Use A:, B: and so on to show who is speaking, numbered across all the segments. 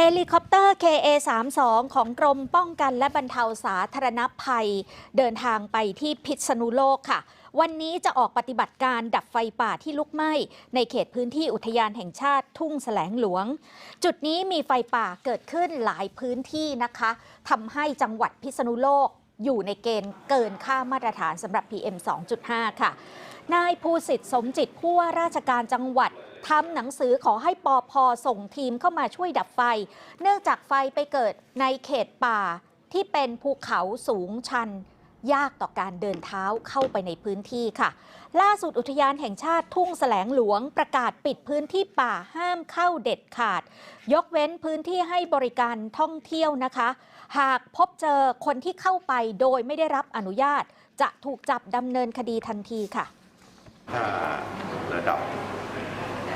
A: เฮลิคอปเตอร์ KA32 ของกรมป้องกันและบรรเทาสาธารณภัย เดินทางไปที่พิษณุโลกค่ะ วันนี้จะออกปฏิบัติการดับไฟป่าที่ลุกไหม้ ในเขตพื้นที่อุทยานแห่งชาติทุ่งแสลงหลวง จุดนี้มีไฟป่าเกิดขึ้นหลายพื้นที่นะคะทำให้จังหวัดพิษณุโลกอยู่ในเกณฑ์เกินค่ามาตรฐานสำหรับ PM 2.5 ค่ะนายภูสิทธิ์สมจิตผู้ว่าราชการจังหวัด ทำหนังสือขอให้ปอพส่งทีมเข้ามาช่วยดับไฟ เนื่องจากไฟไปเกิดในเขตป่าที่เป็นภูเขาสูงชัน ยากต่อการเดินเท้าเข้าไปในพื้นที่ค่ะ ล่าสุดอุทยานแห่งชาติทุ่งแสลงหลวงประกาศปิดพื้นที่ป่าห้ามเข้าเด็ดขาด ยกเว้นพื้นที่ให้บริการท่องเที่ยวนะคะ หากพบเจอคนที่เข้าไปโดยไม่ได้รับอนุญาต จะถูกจับดำเนินคดีทันทีค่ะ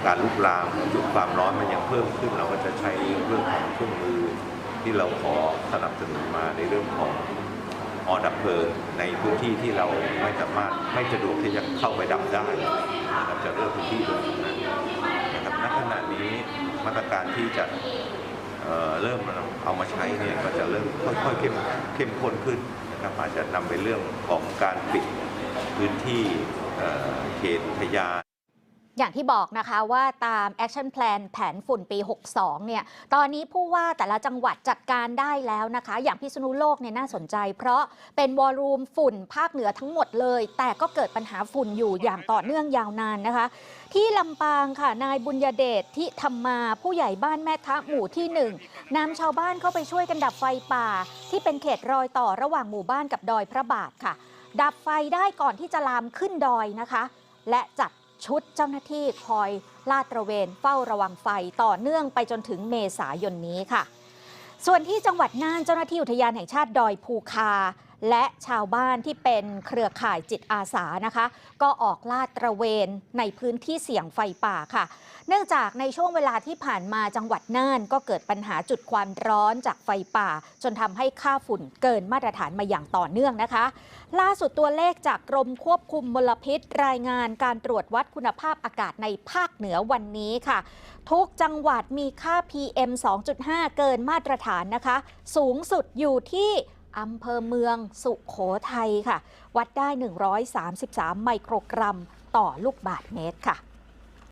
B: การลุกลามจุดความร้อนมันยังเพิ่มขึ้น เราก็จะใช้เรื่องของเครื่องมือ ที่เราขอสนับสนุนมาในเรื่องของออดับเพลิงในพื้นที่ที่เราไม่สามารถไม่สะดวกที่จะเข้าไปดับได้นะครับจะเลือกพื้นที่ตรงนั้นนะครับณขณะนี้มาตรการที่จะเเริ่มเอามาใช้เนี่ยก็จะเริ่มค่อยๆเข้มเข้มข้นขึ้นนะครับอาจจะนำไปเรื่องของการปิดพื้นที่เขตทยาน
A: อย่างที่บอกนะคะว่าตาม Action Plan แผนฝุ่นปี 62 เนี่ย ตอนนี้ผู้ว่าแต่ละจังหวัดจัดการได้แล้วนะคะ อย่างพิษณุโลกเนี่ยน่าสนใจ เพราะเป็นวอลลุ่มฝุ่นภาคเหนือทั้งหมดเลย แต่ก็เกิดปัญหาฝุ่นอยู่อย่างต่อเนื่องยาวนานนะคะ ที่ลำปางค่ะ นายบุญยเดชที่ทำมาผู้ใหญ่บ้านแม่ทะหมู่ที่หนึ่งนำชาวบ้านเข้าไปช่วยกันดับไฟป่า ที่เป็นเขตรอยต่อระหว่างหมู่บ้านกับดอยพระบาทค่ะ ดับไฟได้ก่อนที่จะลามขึ้นดอยนะคะ และจัด ชุดเจ้าหน้าที่คอยลาดตระเวนเฝ้าระวังไฟต่อเนื่องไปจนถึงเมษายนนี้ค่ะ ส่วนที่จังหวัดน่านเจ้าหน้าที่อุทยานแห่งชาติดอยภูคา และชาวบ้านที่เป็นเครือข่ายจิตอาสานะคะ ก็ออกลาดตระเวนในพื้นที่เสี่ยงไฟป่าค่ะ เนื่องจากในช่วงเวลาที่ผ่านมาจังหวัดน่านก็เกิดปัญหาจุดความร้อนจากไฟป่า จนทำให้ค่าฝุ่นเกินมาตรฐานมาอย่างต่อเนื่องนะคะ ล่าสุดตัวเลขจากกรมควบคุมมลพิษ รายงานการตรวจวัดคุณภาพอากาศในภาคเหนือวันนี้ค่ะ ทุกจังหวัดมีค่า PM 2.5 เกินมาตรฐานนะคะ สูงสุดอยู่ที่ อำเภอเมืองสุขโขทัยค่ะ วัดได้ 133 ไมโครกรัมต่อลูกบาทเมตรค่ะ